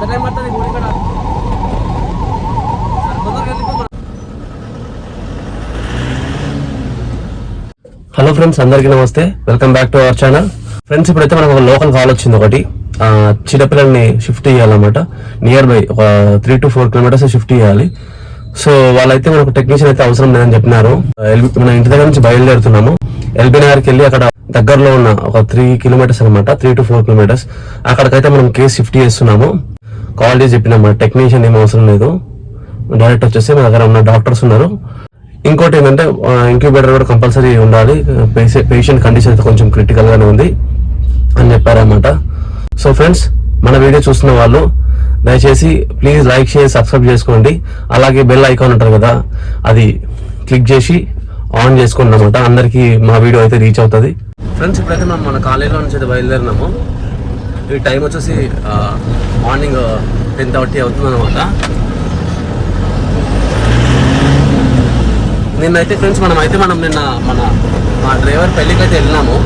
పడుతుంది గుడి hello friends అందరికీ నమస్తే. Welcome back to our channel friends ఇప్పుడైతే మనకు ఒక లోకల్ కాల్ వచ్చింది ఒకటి. చిన్నపిల్లల్ని షిఫ్ట్ చేయాలన్నమాట. నియర్ బై ఒక three to four kilometers shift చేయాలి. సో వాళ్ళైతే మనకు టెక్నీషియన్ అయితే అవసరం లేదని చెప్పినారు. ఎల్- మన ఇంటి దగ్గర నుంచి బయలుదేరుతున్నాము. ఎల్బీ నగర్కి వెళ్ళి అక్కడ దగ్గరలో ఉన్న ఒక త్రీ కిలోమీటర్స్ అనమాట త్రీ టు ఫోర్ కిలోమీటర్స్ అక్కడికైతే మనం కేసు షిఫ్ట్ చేస్తున్నాము. కాల్ చేసి చెప్పినాము టెక్నీషియన్ ఏం అవసరం లేదు. డైరెక్ట్ వచ్చేసి మన దగ్గర ఉన్న డాక్టర్స్ ఉన్నారు. ఇంకోటి ఏంటంటే ఇంక్యుబేటర్ కూడా కంపల్సరీ ఉండాలి. పేషెంట్ కండిషన్ అయితే కొంచెం క్రిటికల్గానే ఉంది అని చెప్పారన్నమాట. సో ఫ్రెండ్స్ మన వీడియో చూస్తున్న వాళ్ళు దయచేసి ప్లీజ్ లైక్ చేసి సబ్స్క్రైబ్ చేసుకోండి. అలాగే బెల్ ఐకాన్ ఉంటుంది కదా అది క్లిక్ చేసి ఆన్ చేసుకోండి అనమాట అందరికి మా వీడియో అయితే రీచ్ అవుతుంది. ఫ్రెండ్స్ ఇప్పుడైతే మనం మన కాలేజీలో నుంచి అయితే బయలుదేరినాము. ఈ టైం వచ్చేసి మార్నింగ్ టెన్ థర్టీ అవుతుంది అనమాట నిన్నైతే ఫ్రెండ్స్ మనం అయితే మనం నిన్న మన మా డ్రైవర్ పెళ్ళికి అయితే వెళ్ళినాము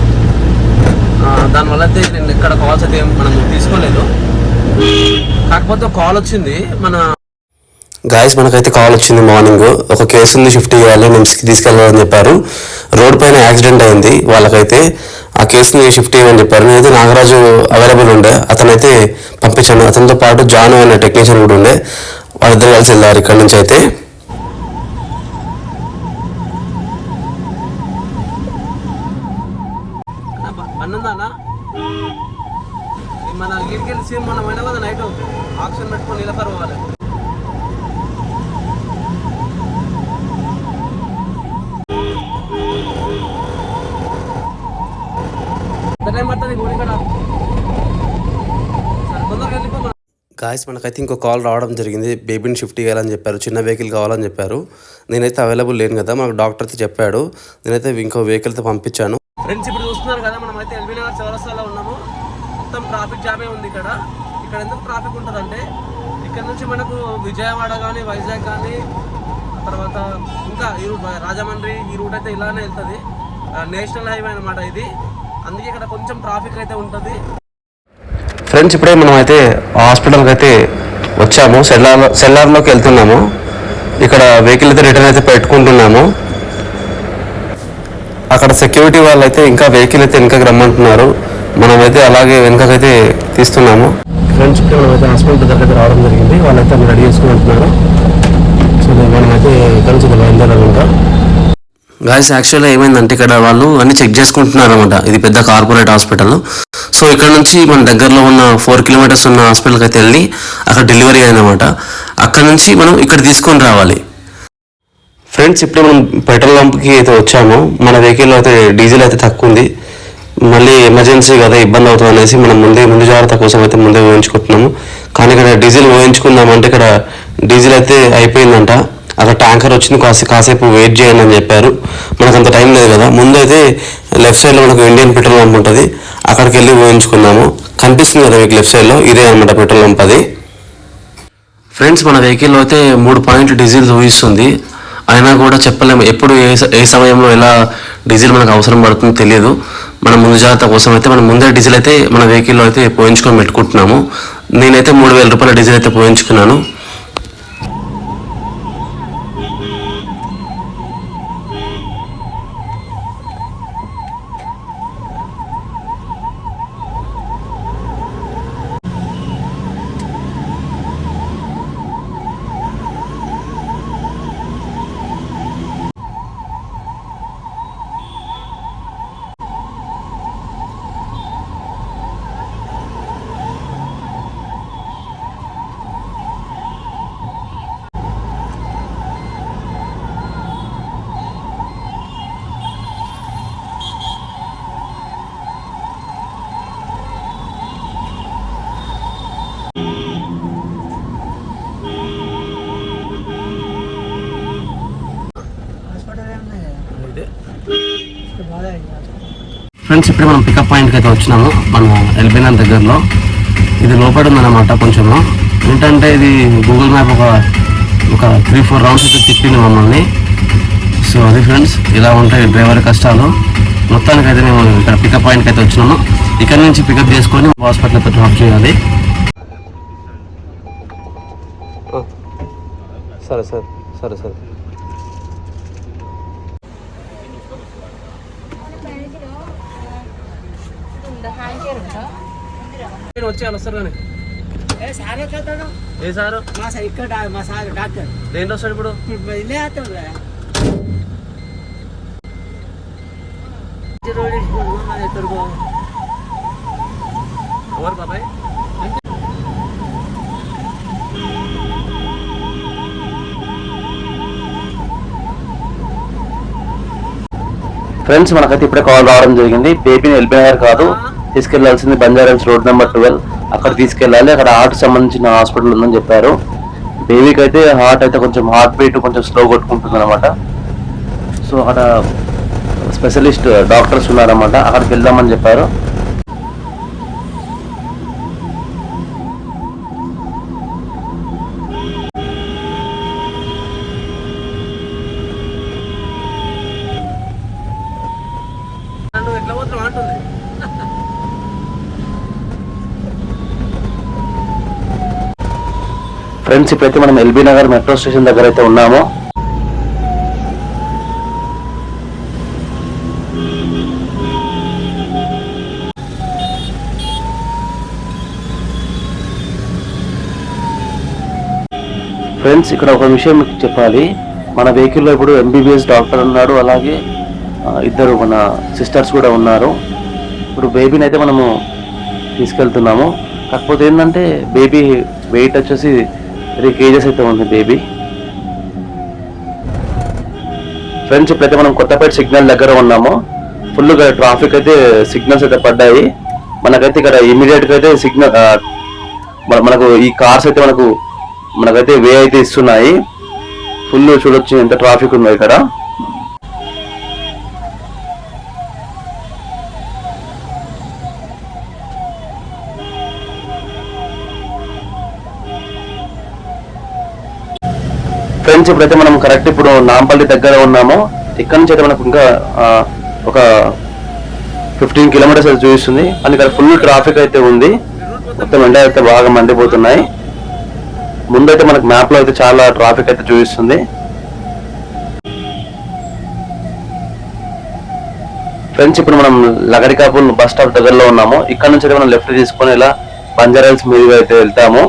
దానివల్ల అయితే నేను ఇక్కడ కాల్స్ అయితే మనం తీసుకోలేదు. కాకపోతే కాల్ వచ్చింది మన గాయస్ మనకైతే కాల్ వచ్చింది మార్నింగ్. ఒక కేసు ఉంది షిఫ్ట్ చేయాలి నిమ్స్కి తీసుకెళ్ళాలని చెప్పారు. రోడ్ పైన యాక్సిడెంట్ అయింది. వాళ్ళకైతే ఆ కేసుని షిఫ్ట్ చేయమని చెప్పారు. నేనైతే నాగరాజు అవైలబుల్ ఉండే. అతనైతే పంపించాను. అతనితో పాటు జాను అనే టెక్నీషియన్ కూడా ఉండే. వాళ్ళిద్దరు కలిసి వెళ్ళారు ఇక్కడ నుంచి అయితే అన్నందానా మన గిరికెళ్ళి సేమ్ మనం అయినా కదా నైట్ ఆక్సిజన్ పెట్టుకొని నిలకర పోవాలి ఎంత టైం పడుతుంది గుడి ఇక్కడ సరే తొందరగా వెళ్ళిపో గాయస్ మనకైతే ఇంకో కాల్ రావడం జరిగింది. బేబీని షిఫ్ట్ చేయాలని చెప్పారు. చిన్న వెహికల్ కావాలని చెప్పారు. నేనైతే అవైలబుల్ లేను కదా మాకు డాక్టర్ అయితే చెప్పాడు. నేనైతే ఇంకో వెహికల్తో పంపించాను. ఫ్రెండ్స్ ఇప్పుడు చూస్తున్నారు కదా మనం అయితే ఎల్బీ నగర్ చౌరస్తాలో ఉన్నాము. మొత్తం ట్రాఫిక్ జామే ఉంది ఇక్కడ. ఇక్కడ ఎందుకు ట్రాఫిక్ ఉంటుందంటే ఇక్కడ నుంచి మనకు విజయవాడ కానీ వైజాగ్ కానీ తర్వాత ఇంకా ఈ రూట్ రాజమండ్రి ఈ రూట్ అయితే ఇలానే వెళ్తుంది. నేషనల్ హైవే అనమాట ఇది. అందుకే ఇక్కడ కొంచెం ట్రాఫిక్ అయితే ఉంటుంది. ఫ్రెండ్స్ ఇప్పుడే మనం అయితే హాస్పిటల్కి అయితే వచ్చాము. సెల్లార్ సెల్లార్లోకి వెళ్తున్నాము. ఇక్కడ వెహికల్ అయితే రిటర్న్ అయితే పెట్టుకుంటున్నాము. అక్కడ సెక్యూరిటీ వాళ్ళు అయితే ఇంకా వెహికల్ అయితే వెనకకి రమ్మంటున్నారు. మనమైతే అలాగే వెనకకైతే తీస్తున్నాము. ఫ్రెండ్స్ ఇప్పుడు మనమైతే హాస్పిటల్ దగ్గర అయితే రావడం జరిగింది. వాళ్ళైతే రెడీ చేసుకుని ఉంటున్నారు. సో మనమైతే ఇక్కడ నుంచి బయలుదేరాలి ఇంకా. గాయస్ యాక్చువల్గా ఏమైందంటే ఇక్కడ వాళ్ళు అన్ని చెక్ చేసుకుంటున్నారు అనమాట ఇది పెద్ద కార్పొరేట్ హాస్పిటల్ సో ఇక్కడ నుంచి మన దగ్గరలో ఉన్న ఫోర్ కిలోమీటర్స్ ఉన్న హాస్పిటల్కి అయితే వెళ్ళి అక్కడ డెలివరీ అయిందన్నమాట. అక్కడ నుంచి మనం ఇక్కడ తీసుకొని రావాలి. ఫ్రెండ్స్ ఇప్పుడు మనం పెట్రోల్ పంప్కి అయితే వచ్చాము. మన వెహికల్లో అయితే డీజిల్ అయితే తక్కువ ఉంది. మళ్ళీ ఎమర్జెన్సీ కదా ఇబ్బంది అవుతుంది అనేసి మనం ముందే ముందు జాగ్రత్త కోసం అయితే ముందే ఊహించుకుంటున్నాము. కానీ ఇక్కడ డీజిల్ ఊహించుకుందామంటే ఇక్కడ డీజిల్ అయితే అయిపోయిందంట. అక్కడ ట్యాంకర్ వచ్చింది కాసే కాసేపు వెయిట్ చేయండి అని చెప్పారు. మనకు అంత టైం లేదు కదా. ముందు అయితే లెఫ్ట్ సైడ్లో మనకు ఇండియన్ పెట్రోల్ పంప్ ఉంటుంది. అక్కడికి వెళ్ళి ఊహించుకున్నాము. కనిపిస్తుంది కదా మీకు లెఫ్ట్ సైడ్లో? ఇదే అనమాట పెట్రోల్ పంప్ అది. ఫ్రెండ్స్ మన వెహికల్లో అయితే మూడు పాయింట్లు డీజిల్ ఊహిస్తుంది. అయినా కూడా చెప్పలేము. ఎప్పుడు ఏ ఏ సమయంలో ఎలా డీజిల్ మనకు అవసరం పడుతుందో తెలియదు. మన ముందు జాగ్రత్త కోసం అయితే మనం ముందే డీజిల్ అయితే మన వెహికల్లో అయితే పోయించుకొని పెట్టుకుంటున్నాము. నేనైతే మూడు వేల రూపాయల డీజిల్ అయితే పోయించుకున్నాను. ఫ్రెండ్స్ ఇప్పుడు మనం పికప్ పాయింట్కి అయితే వచ్చినాము. మన ఎల్బినాన్ దగ్గరలో. ఇది లోపల ఉందన్నమాట కొంచెము. ఏంటంటే ఇది గూగుల్ మ్యాప్ ఒక ఒక త్రీ ఫోర్ రౌండ్స్ అయితే తిప్పింది మమ్మల్ని. సో అది ఫ్రెండ్స్ ఇలా ఉంటాయి డ్రైవర్ కష్టాలు. మొత్తానికి అయితే మేము ఇక్కడ పికప్ పాయింట్కి అయితే వచ్చినాము. ఇక్కడ నుంచి పికప్ చేసుకొని హాస్పిటల్ అయితే డ్రాప్ చేయాలి. సరే సార్ సరే సరే. వచ్చి వస్తారు కానీ ఏ సార్ మా సార్ ఇక్కడ మా సార్ డాక్టర్. దేంట్లో వస్తాడు ఇప్పుడు. ఎవరు బాబాయ్? ఫ్రెండ్స్ మనకైతే ఇప్పుడే కాల్ రావడం జరిగింది. బేబీని ఎల్బీ నగర్ కాదు. తీసుకెళ్ళాల్సింది బంజారాస్ రోడ్ నెంబర్ ట్వెల్వ్. అక్కడ తీసుకెళ్ళాలి. అక్కడ హార్ట్ సంబంధించిన హాస్పిటల్ ఉందని చెప్పారు. బేబీకి అయితే హార్ట్ అయితే కొంచెం హార్ట్ బీట్ కొంచెం స్లో కొట్టుకుంటుంది అనమాట సో అక్కడ స్పెషలిస్ట్ డాక్టర్స్ ఉన్నారన్నమాట. అక్కడికి వెళ్దామని చెప్పారు. ఫ్రెండ్స్ ఇప్పుడైతే మనం ఎల్బీ నగర్ మెట్రో స్టేషన్ దగ్గర అయితే ఉన్నాము. ఫ్రెండ్స్ ఇక్కడ ఒక విషయం మీకు చెప్పాలి. మన వెహికల్లో ఇప్పుడు ఎంబీబీఎస్ డాక్టర్ ఉన్నాడు అలాగే ఇద్దరు మన సిస్టర్స్ కూడా ఉన్నారు. ఇప్పుడు బేబీని అయితే మనము తీసుకెళ్తున్నాము. కాకపోతే ఏంటంటే బేబీ వెయిట్ వచ్చేసి త్రీ కేజెస్ అయితే ఉంది బేబీ. ఫ్రెండ్స్ ఇప్పుడైతే మనం కొత్తపేట సిగ్నల్ దగ్గర ఉన్నాము. ఫుల్గా ట్రాఫిక్ అయితే సిగ్నల్స్ అయితే పడ్డాయి. మనకైతే ఇక్కడ ఇమీడియట్గా అయితే సిగ్నల్ మనకు ఈ కార్స్ అయితే మనకు మనకైతే వే అయితే ఇస్తున్నాయి. ఫుల్ చూడొచ్చు ఎంత ట్రాఫిక్ ఉందో ఇక్కడ. ఫ్రెండ్స్ ఇప్పుడైతే మనం కరెక్ట్ ఇప్పుడు నాంపల్లి దగ్గర ఉన్నాము. ఇక్కడ నుంచి అయితే మనకు ఇంకా ఒక ఫిఫ్టీన్ కిలోమీటర్స్ అయితే చూపిస్తుంది. అండ్ ఇక్కడ ఫుల్ ట్రాఫిక్ అయితే ఉంది. మొత్తం ఎండ అయితే బాగా మండిపోతున్నాయి. ముందైతే మనకు మ్యాప్లో అయితే చాలా ట్రాఫిక్ అయితే చూపిస్తుంది. ఫ్రెండ్స్ ఇప్పుడు మనం లగరికాపూర్ బస్ స్టాప్ దగ్గరలో ఉన్నాము. ఇక్కడ నుంచి అయితే మనం లెఫ్ట్ తీసుకొని ఇలా బంజారాల్స్ మీదుగా అయితే వెళ్తాము.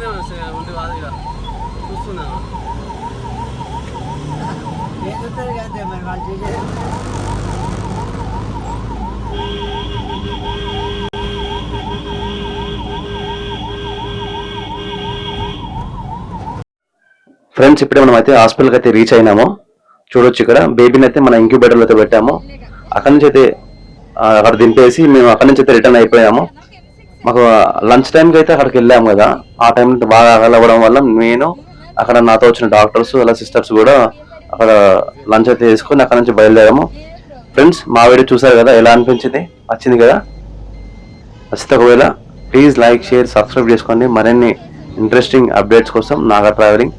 కాదు ఇక. చూస్తున్నాను. ఫ్రెండ్స్ ఇప్పుడే మనం అయితే హాస్పిటల్కి అయితే రీచ్ అయినాము. చూడొచ్చు ఇక్కడ. బేబీని అయితే మన ఇంక్యుబేటర్లో అయితే పెట్టాము. అక్కడి నుంచి అయితే ఆ, అక్కడ దింపేసి మేము అక్కడి నుంచి అయితే రిటర్న్ అయిపోయాము. మాకు లంచ్ టైంకి అయితే అక్కడికి వెళ్ళాము కదా. ఆ టైం బాగా అవ్వడం వల్ల నేను అక్కడ నాతో వచ్చిన డాక్టర్స్ అలా సిస్టర్స్ కూడా అక్కడ లంచ్ అయితే వేసుకొని అక్కడ నుంచి బయలుదేరాము. ఫ్రెండ్స్ మా వీడియో చూసారు కదా ఎలా అనిపించింది? వచ్చింది కదా? నచ్చితే ఒకవేళ ప్లీజ్ లైక్ షేర్ సబ్స్క్రైబ్ చేసుకోండి. మరిన్ని ఇంట్రెస్టింగ్ అప్డేట్స్ కోసం నాగా ట్రావెలింగ్